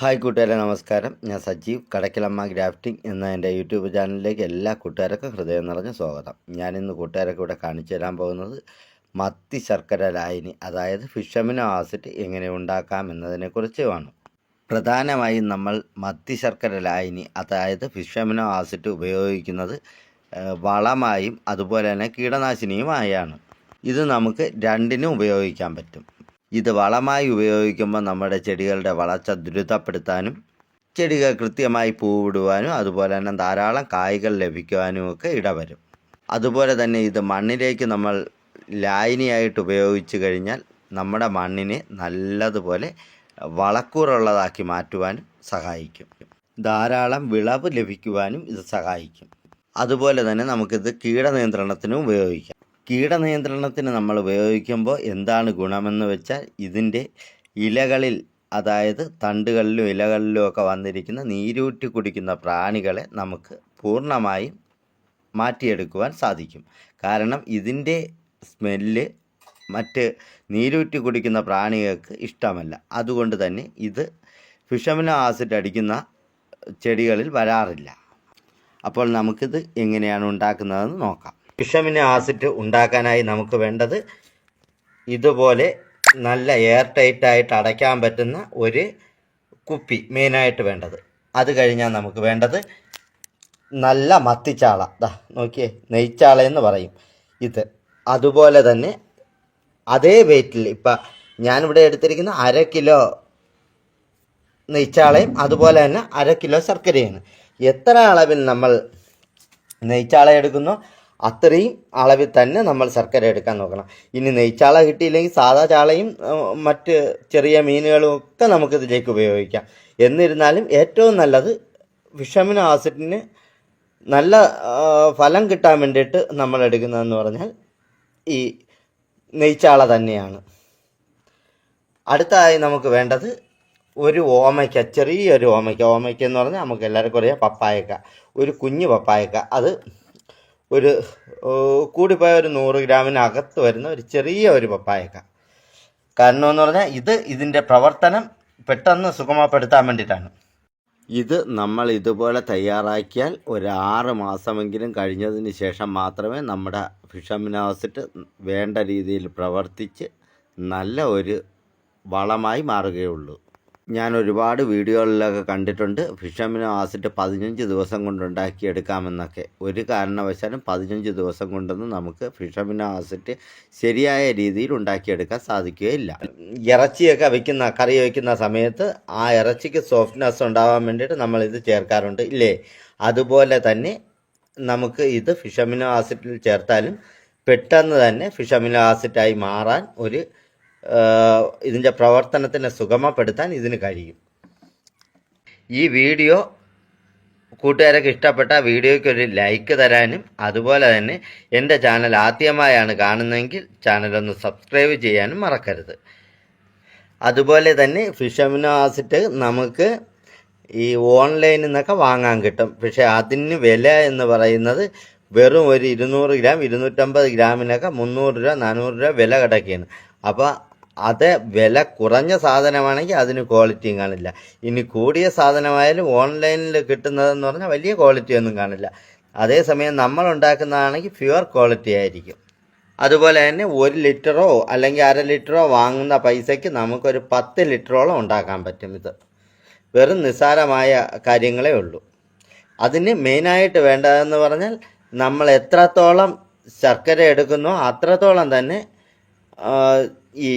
Hi കൂട്ടുകാരെ നമസ്കാരം. ഞാൻ സജീവ്. കടക്കിലമ്മ ഗ്രാഫ്റ്റിംഗ് എന്ന എന്റെ യൂട്യൂബ് ചാനലിലേക്ക് എല്ലാ കൂട്ടുകാർക്കും ഹൃദയം നിറഞ്ഞ സ്വാഗതം. ഞാനിന്ന് കൂട്ടുകാരൊക്കെ ഇവിടെ കാണിച്ചു തരാൻ പോകുന്നത് മത്തി ശർക്കര ലായനി അതായത് ഫിഷമിനോ ആസിഡ് എങ്ങനെ ഉണ്ടാക്കാം എന്നതിനെക്കുറിച്ചുമാണ്. പ്രധാനമായും നമ്മൾ മത്തി ശർക്കര ലായനി അതായത് ഫിഷമിനോ ആസിഡ് ഉപയോഗിക്കുന്നത് വളമായും അതുപോലെ തന്നെ കീടനാശിനിയുമായാണ്. ഇത് നമുക്ക് രണ്ടിനും ഉപയോഗിക്കാൻ പറ്റും. ഇത് വളമായി ഉപയോഗിക്കുമ്പോൾ നമ്മുടെ ചെടികളുടെ വളർച്ച ദ്രുതപ്പെടുത്താനും ചെടികൾ കൃത്യമായി പൂവിടുവാനും അതുപോലെ തന്നെ ധാരാളം കായ്കൾ ലഭിക്കുവാനും ഒക്കെ ഇടവരും. അതുപോലെ തന്നെ ഇത് മണ്ണിലേക്ക് നമ്മൾ ലായനിയായിട്ട് ഉപയോഗിച്ച് കഴിഞ്ഞാൽ നമ്മുടെ മണ്ണിനെ നല്ലതുപോലെ വളക്കൂറുള്ളതാക്കി മാറ്റുവാനും സഹായിക്കും. ധാരാളം വിളവ് ലഭിക്കുവാനും ഇത് സഹായിക്കും. അതുപോലെ തന്നെ നമുക്കിത് കീടനിയന്ത്രണത്തിനും ഉപയോഗിക്കാം. കീടനിയന്ത്രണത്തിന് നമ്മൾ ഉപയോഗിക്കുമ്പോൾ എന്താണ് ഗുണമെന്ന് വെച്ചാൽ ഇതിന്റെ ഇലകളിൽ അതായത് തണ്ടുകളിലും ഇലകളിലും ഒക്കെ വന്നിരിക്കുന്ന നീരൂറ്റി കുടിക്കുന്ന പ്രാണികളെ നമുക്ക് പൂർണമായും മാറ്റിയെടുക്കുവാൻ സാധിക്കും. കാരണം ഇതിന്റെ സ്മെല്ല് മറ്റ് നീരൂറ്റി കുടിക്കുന്ന പ്രാണികൾക്ക് ഇഷ്ടമല്ല. അതുകൊണ്ട് തന്നെ ഇത് ഫിഷമിനോ ആസിഡ് അടിക്കുന്ന ചെടികളിൽ വരാറില്ല. അപ്പോൾ നമുക്കിത് എങ്ങനെയാണ് ഉണ്ടാക്കുന്നതെന്ന് നോക്കാം. ഫിഷമിനോ ആസിഡ് ഉണ്ടാക്കാനായി നമുക്ക് വേണ്ടത് ഇതുപോലെ നല്ല എയർ ടൈറ്റ് ആയിട്ട് അടയ്ക്കാൻ പറ്റുന്ന ഒരു കുപ്പി മെയിനായിട്ട് വേണ്ടത്. അത് കഴിഞ്ഞാൽ നമുക്ക് വേണ്ടത് നല്ല മത്തിച്ചാള. ദാ നോക്കിയേ നെയ്ച്ചാള എന്ന് പറയും ഇത്. അതുപോലെ തന്നെ അതേ വെയിറ്റിൽ ഇപ്പം ഞാനിവിടെ എടുത്തിരിക്കുന്ന അര കിലോ നെയ്ച്ചാളയും അതുപോലെ തന്നെ അര കിലോ ശർക്കരയാണ് എത്ര അളവിൽ നമ്മൾ നെയ്ച്ചാള എടുക്കുന്നോ? അത്രയും അളവിൽ തന്നെ നമ്മൾ ശർക്കര എടുക്കാൻ നോക്കണം. ഇനി നെയ്ച്ചാള കിട്ടിയില്ലെങ്കിൽ സാധാ ചാളയും മറ്റ് ചെറിയ മീനുകളും ഒക്കെ നമുക്ക് ഇതിലേക്ക് ഉപയോഗിക്കാം. എന്നിരുന്നാലും ഏറ്റവും നല്ലത് വിഷമിനോ ആസിഡിന് നല്ല ഫലം കിട്ടാൻ വേണ്ടിയിട്ട് നമ്മൾ എടുക്കുന്നതെന്ന് പറഞ്ഞാൽ ഈ നെയ്ച്ചാള തന്നെയാണ്. അടുത്തതായി നമുക്ക് വേണ്ടത് ഒരു ഓമയ്ക്ക ചെറിയൊരു ഓമയ്ക്ക. ഓമയ്ക്ക എന്ന് പറഞ്ഞാൽ നമുക്ക് എല്ലാവർക്കും അറിയാം പപ്പായക്ക. ഒരു കുഞ്ഞു പപ്പായക്ക. അത് ഒരു കൂടി കൂടിപ്പോയ ഒരു നൂറ് ഗ്രാമിനകത്ത് വരുന്ന ഒരു ചെറിയ ഒരു പപ്പായക്ക. കാരണം എന്ന് പറഞ്ഞാൽ ഇത് ഇതിന്റെ പ്രവർത്തനം പെട്ടെന്ന് സുഗമപ്പെടുത്താൻ വേണ്ടിയിട്ടാണ്. ഇത് നമ്മൾ ഇതുപോലെ തയ്യാറാക്കിയാൽ ഒരു ആറ് മാസമെങ്കിലും കഴിഞ്ഞതിന് ശേഷം മാത്രമേ നമ്മുടെ ഫിഷമിനാസിറ്റ് വേണ്ട രീതിയിൽ പ്രവർത്തിച്ച് നല്ല ഒരു വളമായി മാറുകയുള്ളൂ. ഞാൻ ഒരുപാട് വീഡിയോകളിലൊക്കെ കണ്ടിട്ടുണ്ട്. ഫിഷമിനോ ആസിഡ് പതിനഞ്ച് ദിവസം കൊണ്ട് ഉണ്ടാക്കിയെടുക്കാമെന്നൊക്കെ. ഒരു കാരണവശാലും പതിനഞ്ച് ദിവസം കൊണ്ടൊന്നും നമുക്ക് ഫിഷമിനോ ആസിഡ് ശരിയായ രീതിയിൽ ഉണ്ടാക്കിയെടുക്കാൻ സാധിക്കുകയില്ല. ഇറച്ചിയൊക്കെ വയ്ക്കുന്ന കറി വയ്ക്കുന്ന സമയത്ത് ആ ഇറച്ചിക്ക് സോഫ്റ്റ്നെസ് ഉണ്ടാവാൻ വേണ്ടിയിട്ട് നമ്മൾ ഇത് ചേർക്കാറുണ്ട്. ഇല്ലേ? അതുപോലെ തന്നെ നമുക്ക് ഇത് ഫിഷമിനോ ആസിഡിൽ ചേർത്താലും പെട്ടെന്ന് തന്നെ ഫിഷമിനോ ആസിഡായി മാറാൻ ഒരു ഇതിന്റെ പ്രവർത്തനത്തിനെ സുഗമപ്പെടുത്താൻ ഇതിന് കഴിയും. ഈ വീഡിയോ കൂട്ടുകാരൊക്കെ ഇഷ്ടപ്പെട്ട വീഡിയോയ്ക്ക് ഒരു ലൈക്ക് തരാനും അതുപോലെ തന്നെ എന്റെ ചാനൽ ആദ്യമായാണ് കാണുന്നതെങ്കിൽ ചാനലൊന്ന് സബ്സ്ക്രൈബ് ചെയ്യാനും മറക്കരുത്. അതുപോലെ തന്നെ ഫിഷമിനോ ആസിഡ് നമുക്ക് ഈ ഓൺലൈനിൽ നിന്നൊക്കെ വാങ്ങാൻ കിട്ടും. പക്ഷേ അതിന് വില എന്ന് പറയുന്നത് വെറും ഒരു ഇരുന്നൂറ് ഗ്രാം ഇരുന്നൂറ്റമ്പത് ഗ്രാമിനൊക്കെ മുന്നൂറ് രൂപ നാനൂറ് രൂപ വില കിടക്കുകയാണ്. അപ്പോൾ അത് വില കുറഞ്ഞ സാധനമാണെങ്കിൽ അതിന് ക്വാളിറ്റിയും കാണില്ല. ഇനി കൂടിയ സാധനമായാലും ഓൺലൈനിൽ കിട്ടുന്നതെന്ന് പറഞ്ഞാൽ വലിയ ക്വാളിറ്റിയൊന്നും കാണില്ല. അതേസമയം നമ്മൾ ഉണ്ടാക്കുന്നതാണെങ്കിൽ പ്യുവർ ക്വാളിറ്റി ആയിരിക്കും. അതുപോലെ തന്നെ ഒരു ലിറ്ററോ അല്ലെങ്കിൽ അര ലിറ്ററോ വാങ്ങുന്ന പൈസയ്ക്ക് നമുക്കൊരു പത്ത് ലിറ്ററോളം ഉണ്ടാക്കാൻ പറ്റും ഇത്. വെറും നിസ്സാരമായ കാര്യങ്ങളേ ഉള്ളൂ. അതിന് മെയിനായിട്ട് വേണ്ടതെന്ന് പറഞ്ഞാൽ നമ്മൾ എത്രത്തോളം ശർക്കര എടുക്കുന്നോ അത്രത്തോളം തന്നെ ഈ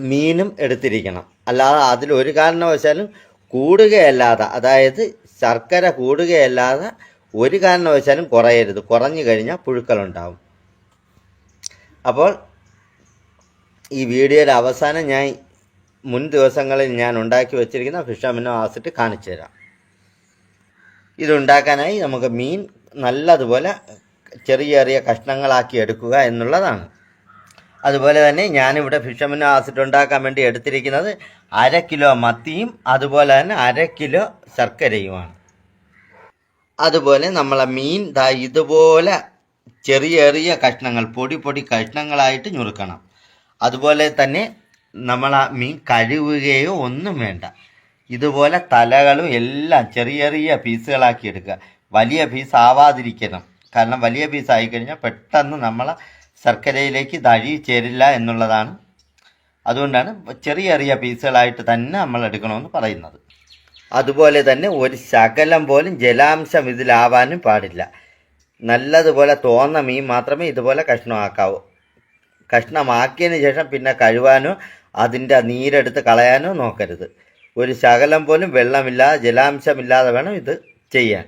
മീനും എടുത്തിരിക്കണം. അല്ലാതെ അതിൽ ഒരു കാരണവശാലും കൂടുകയല്ലാതെ അതായത് ശർക്കര കൂടുകയല്ലാതെ ഒരു കാരണവശാലും കുറയരുത്. കുറഞ്ഞു കഴിഞ്ഞാൽ പുഴുക്കളുണ്ടാവും. അപ്പോൾ ഈ വീഡിയോയുടെ അവസാനം ഞാൻ മുൻ ദിവസങ്ങളിൽ ഞാൻ ഉണ്ടാക്കി വച്ചിരിക്കുന്ന ഫിഷ് അമിനോ ആസിഡ് കാണിച്ചു തരാം. ഇതുണ്ടാക്കാനായി നമുക്ക് മീൻ നല്ലതുപോലെ ചെറിയ ചെറിയ കഷ്ണങ്ങളാക്കി എടുക്കുക എന്നുള്ളതാണ്. അതുപോലെ തന്നെ ഞാനിവിടെ ഫിഷമിനോ ആസിഡ് ഉണ്ടാക്കാൻ വേണ്ടി എടുത്തിരിക്കുന്നത് അര കിലോ മത്തിയും അതുപോലെ തന്നെ അര കിലോ ശർക്കരയുമാണ്. അതുപോലെ നമ്മളെ മീൻ ദാ ഇതുപോലെ ചെറിയ ചെറിയ കഷ്ണങ്ങൾ പൊടി പൊടി കഷ്ണങ്ങളായിട്ട് ഞുറുക്കണം. അതുപോലെ തന്നെ നമ്മൾ ആ മീൻ കഴുകുകയോ ഒന്നും വേണ്ട. ഇതുപോലെ തലകളും എല്ലാം ചെറിയ ചെറിയ പീസുകളാക്കി എടുക്കുക. വലിയ പീസ് ആവാതിരിക്കണം. കാരണം വലിയ പീസ് ആയിക്കഴിഞ്ഞാൽ പെട്ടെന്ന് നമ്മളെ ശർക്കരയിലേക്ക് തഴി ചേരില്ല എന്നുള്ളതാണ്. അതുകൊണ്ടാണ് ചെറിയ ചെറിയ പീസുകളായിട്ട് തന്നെ നമ്മൾ എടുക്കണമെന്ന് പറയുന്നത്. അതുപോലെ തന്നെ ഒരു ശകലം പോലും ജലാംശം ഇതിലാവാനും പാടില്ല. നല്ലതുപോലെ തോന്ന മീൻ മാത്രമേ ഇതുപോലെ കഷ്ണമാക്കാവൂ. കഷ്ണമാക്കിയതിന് ശേഷം പിന്നെ കഴുവാനോ അതിന്റെ നീരെടുത്ത് കളയാനോ നോക്കരുത്. ഒരു ശകലം പോലും വെള്ളമില്ലാതെ ജലാംശമില്ലാതെ വേണം ഇത് ചെയ്യാൻ.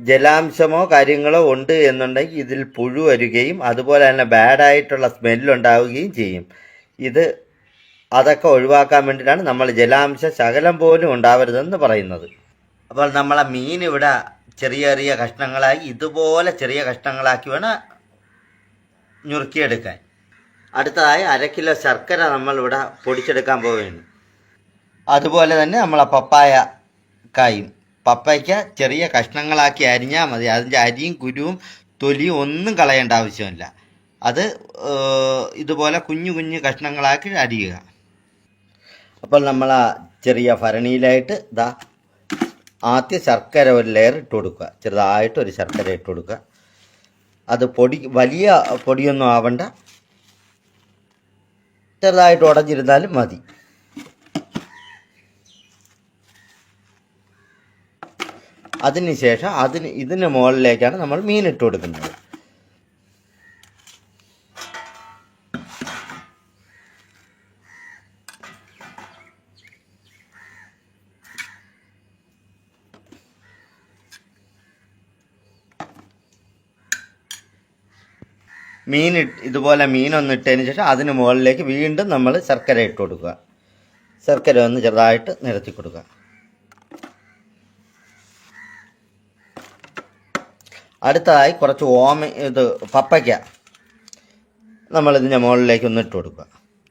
ജലാംശമോ കാര്യങ്ങളോ ഉണ്ട് എന്നുണ്ടെങ്കിൽ ഇതിൽ പുഴു വരികയും അതുപോലെ തന്നെ ബാഡായിട്ടുള്ള സ്മെല്ലുണ്ടാവുകയും ചെയ്യും. ഇത് അതൊക്കെ ഒഴിവാക്കാൻ വേണ്ടിയിട്ടാണ് നമ്മൾ ജലാംശ ശകലം പോലും ഉണ്ടാവരുതെന്ന് പറയുന്നത്. അപ്പോൾ നമ്മളെ മീൻ ഇവിടെ ചെറിയ ചെറിയ കഷ്ണങ്ങളായി ഇതുപോലെ ചെറിയ കഷ്ണങ്ങളാക്കി വേണം ഞുറുക്കിയെടുക്കാൻ. അടുത്തതായി അര കിലോ ശർക്കര നമ്മളിവിടെ പൊടിച്ചെടുക്കാൻ പോവുകയാണ്. അതുപോലെ തന്നെ നമ്മളെ പപ്പായ കായും. പപ്പായ്ക്ക ചെറിയ കഷ്ണങ്ങളാക്കി അരിഞ്ഞാൽ മതി. അതിന്റെ അരിയും കുരുവും തൊലിയും ഒന്നും കളയേണ്ട ആവശ്യമില്ല. അത് ഇതുപോലെ കുഞ്ഞു കുഞ്ഞു കഷ്ണങ്ങളാക്കി അരിയുക. അപ്പോൾ നമ്മൾ ആ ചെറിയ ഭരണിയിലായിട്ട് ഇതാ ആദ്യം ശർക്കര ഒരു ലെയർ ഇട്ട് കൊടുക്കുക. ചെറുതായിട്ട് ഒരു ശർക്കര ഇട്ട് കൊടുക്കുക. അത് പൊടി വലിയ പൊടിയൊന്നും ആവണ്ട. ചെറുതായിട്ട് ഉടഞ്ഞിരുന്നാലും മതി. അതിനുശേഷം അതിന് ഇതിന് മുകളിലേക്കാണ് നമ്മൾ മീൻ ഇട്ട് കൊടുക്കുന്നത്. മീൻ ഇതുപോലെ മീനൊന്ന് ഇട്ടതിന് ശേഷം അതിന് മുകളിലേക്ക് വീണ്ടും നമ്മൾ ശർക്കര ഇട്ട് കൊടുക്കുക. ശർക്കര ഒന്ന് ചെറുതായിട്ട് നിരത്തി കൊടുക്കുക. അടുത്തതായി കുറച്ച് ഓമ ഇത് പപ്പയ്ക്ക. നമ്മളിതിന്റെ മുകളിലേക്ക് ഒന്ന് ഇട്ട് കൊടുക്കുക.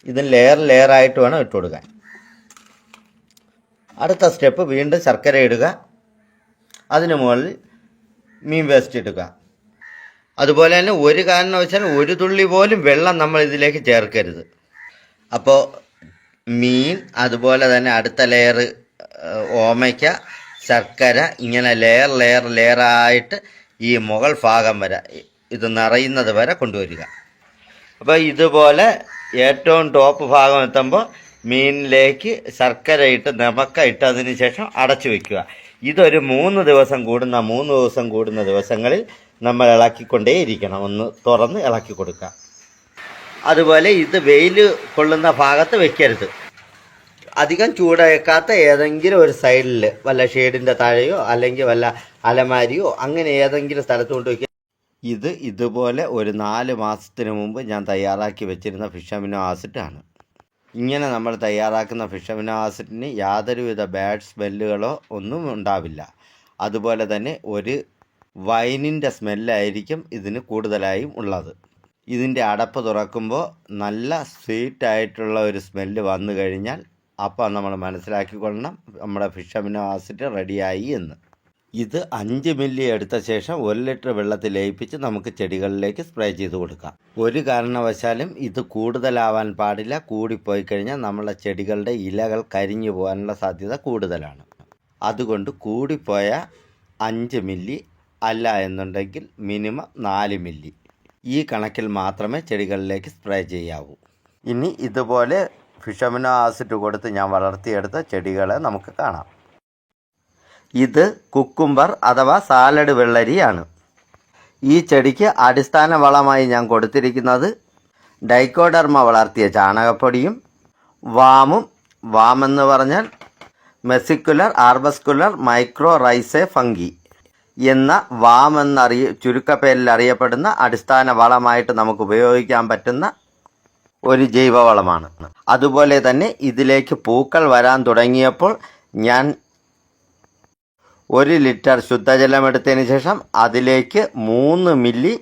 ഇതിന് ലെയർ ലെയറായിട്ട് വേണം ഇട്ട് കൊടുക്കാൻ. അടുത്ത സ്റ്റെപ്പ് വീണ്ടും ശർക്കര ഇടുക. അതിന് മുകളിൽ മീൻ വേസ്റ്റ് ഇടുക. അതുപോലെ തന്നെ ഒരു കാരണവശാലും ഒരു തുള്ളി പോലും വെള്ളം നമ്മൾ ഇതിലേക്ക് ചേർക്കരുത്. അപ്പോൾ മീൻ അതുപോലെ തന്നെ അടുത്ത ലെയർ ഓമയ്ക്ക ശർക്കര ഇങ്ങനെ ലെയർ ലെയർ ലെയറായിട്ട് ഈ മുകൾ ഭാഗം വരെ ഇത് നിറയുന്നത് വരെ കൊണ്ടുവരിക. അപ്പോൾ ഇതുപോലെ ഏറ്റവും ടോപ്പ് ഭാഗം എത്തുമ്പോൾ മീനിലേക്ക് ശർക്കര ഇട്ട് നമക്ക ഇട്ടതിന് ശേഷം അടച്ചു വയ്ക്കുക ഇതൊരു മൂന്ന് ദിവസം കൂടുന്ന മൂന്ന് ദിവസം കൂടുന്ന ദിവസങ്ങളിൽ നമ്മൾ ഇളക്കിക്കൊണ്ടേയിരിക്കണം. ഒന്ന് തുറന്ന് ഇളക്കി കൊടുക്കുക. അതുപോലെ ഇത് വെയിൽ കൊള്ളുന്ന ഭാഗത്ത് വെക്കരുത്. അധികം ചൂടേക്കാത്ത ഏതെങ്കിലും ഒരു സൈഡിൽ വല്ല ഷെയ്ഡിന്റെ താഴെയോ അല്ലെങ്കിൽ വല്ല അലമാരിയോ അങ്ങനെ ഏതെങ്കിലും സ്ഥലത്ത് കൊണ്ട് വയ്ക്കുക ഇത് ഇതുപോലെ ഒരു നാല് മാസത്തിന് മുമ്പ് ഞാൻ തയ്യാറാക്കി വെച്ചിരുന്ന ഫിഷ് അമിനോ ആസിഡാണ് ഇങ്ങനെ നമ്മൾ തയ്യാറാക്കുന്ന ഫിഷ് അമിനോ ആസിഡിന് യാതൊരുവിധ ബാഡ് സ്മെല്ലുകളോ ഒന്നും ഉണ്ടാവില്ല. അതുപോലെ തന്നെ ഒരു വൈനിന്റെ സ്മെല്ലായിരിക്കും ഇതിന് കൂടുതലായും ഉള്ളത്. ഇതിന്റെ അടപ്പ് തുറക്കുമ്പോൾ നല്ല സ്വീറ്റായിട്ടുള്ള ഒരു സ്മെല്ല് വന്നു കഴിഞ്ഞാൽ അപ്പോൾ നമ്മൾ മനസ്സിലാക്കിക്കൊള്ളണം. നമ്മുടെ ഫിഷ് അമിനോ ആസിഡ് റെഡിയായി എന്ന്. ഇത് അഞ്ച് മില്ലി എടുത്ത ശേഷം ഒരു ലിറ്റർ വെള്ളത്തിൽ ലയിപ്പിച്ച് നമുക്ക് ചെടികളിലേക്ക് സ്പ്രേ ചെയ്ത് കൊടുക്കാം. ഒരു കാരണവശാലും ഇത് കൂടുതലാവാൻ പാടില്ല. കൂടിപ്പോയി കഴിഞ്ഞാൽ നമ്മളെ ചെടികളുടെ ഇലകൾ കരിഞ്ഞു പോകാനുള്ള സാധ്യത കൂടുതലാണ്. അതുകൊണ്ട് കൂടിപ്പോയ അഞ്ച് മില്ലി അല്ല എന്നുണ്ടെങ്കിൽ മിനിമം നാല് മില്ലി. ഈ കണക്കിൽ മാത്രമേ ചെടികളിലേക്ക് സ്പ്രേ ചെയ്യാവൂ. ഇനി ഇതുപോലെ ഫിഷമിനോ ആസിഡ് കൊടുത്ത് ഞാൻ വളർത്തിയെടുത്ത ചെടികളെ നമുക്ക് കാണാം. ഇത് കുക്കുംബർ അഥവാ സാലഡ് വെള്ളരിയാണ്. ഈ ചെടിക്ക് അടിസ്ഥാന വളമായി ഞാൻ കൊടുത്തിരിക്കുന്നത് ഡൈക്കോഡർമ വളർത്തിയ ചാണകപ്പൊടിയും വാമും വാമെന്ന് പറഞ്ഞാൽ vesicular arbuscular mycorrhizae fungi എന്ന വാം എന്നറിയ ചുരുക്കപ്പേരിൽ അറിയപ്പെടുന്ന അടിസ്ഥാന വളമായിട്ട് നമുക്ക് ഉപയോഗിക്കാൻ പറ്റുന്ന ഒരു ജൈവവളമാണ്. അതുപോലെ തന്നെ ഇതിലേക്ക് പൂക്കൾ വരാൻ തുടങ്ങിയപ്പോൾ ഞാൻ ഒരു ലിറ്റർ ശുദ്ധജലം എടുത്തതിന് ശേഷം അതിലേക്ക് മൂന്ന് മില്ലി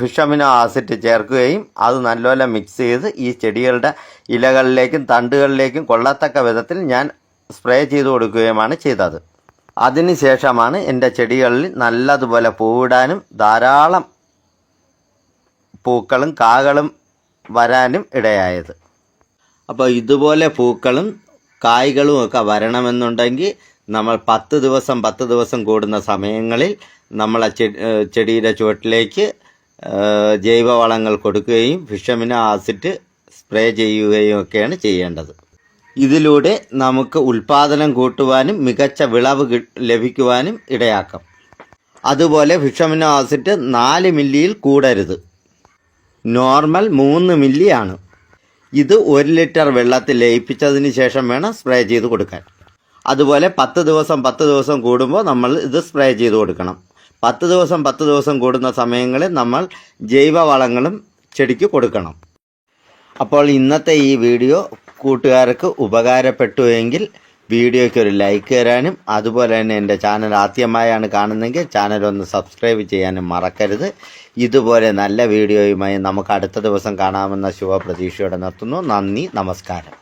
ഫിഷമിനോ ആസിഡ് ചേർക്കുകയും അത് നല്ലപോലെ മിക്സ് ചെയ്ത് ഈ ചെടികളുടെ ഇലകളിലേക്കും തണ്ടുകളിലേക്കും കൊള്ളത്തക്ക വിധത്തിൽ ഞാൻ സ്പ്രേ ചെയ്ത് കൊടുക്കുകയുമാണ് ചെയ്തത്. അതിനുശേഷമാണ് എന്റെ ചെടികളിൽ നല്ലതുപോലെ പൂവിടാനും ധാരാളം പൂക്കളും കാകളും വരാനും ഇടയായത്. അപ്പോൾ ഇതുപോലെ പൂക്കളും കായ്കളും ഒക്കെ വരണമെന്നുണ്ടെങ്കിൽ നമ്മൾ പത്ത് ദിവസം പത്ത് ദിവസം കൂടുന്ന സമയങ്ങളിൽ നമ്മൾ ചെടിയുടെ ചുവട്ടിലേക്ക് ജൈവവളങ്ങൾ കൊടുക്കുകയും വിഷമിന് ആസിഡ് സ്പ്രേ ചെയ്യുകയും ഒക്കെയാണ് ചെയ്യേണ്ടത്. ഇതിലൂടെ നമുക്ക് ഉൽപാദനം കൂട്ടുവാനും മികച്ച വിളവ് ലഭിക്കുവാനും ഇടയാക്കാം. അതുപോലെ വിഷമിനോ ആസിഡ് നാല് മില്ലിയിൽ കൂടരുത്. നോർമൽ മൂന്ന് മില്ലി ആണ്. ഇത് ഒരു ലിറ്റർ വെള്ളത്തിൽ ലയിപ്പിച്ചതിന് ശേഷം വേണം സ്പ്രേ ചെയ്ത് കൊടുക്കാൻ. അതുപോലെ പത്ത് ദിവസം പത്ത് ദിവസം കൂടുമ്പോൾ നമ്മൾ ഇത് സ്പ്രേ ചെയ്ത് കൊടുക്കണം. പത്ത് ദിവസം പത്ത് ദിവസം കൂടുന്ന സമയങ്ങളിൽ നമ്മൾ ജൈവവളങ്ങളും ചെടിക്ക് കൊടുക്കണം. അപ്പോൾ ഇന്നത്തെ ഈ വീഡിയോ കൂട്ടുകാർക്ക് ഉപകാരപ്പെട്ടു എങ്കിൽ വീഡിയോയ്ക്ക് ഒരു ലൈക്ക് തരാനും അതുപോലെ തന്നെ എന്റെ ചാനൽ ആദ്യമായാണ് കാണുന്നതെങ്കിൽ ചാനൽ ഒന്ന് സബ്സ്ക്രൈബ് ചെയ്യാനും മറക്കരുത്. ഇതുപോലെ നല്ല വീഡിയോയുമായി നമുക്ക് അടുത്ത ദിവസം കാണാമെന്ന ശുഭപ്രതീക്ഷയോടെ നിർത്തുന്നു. നന്ദി നമസ്കാരം.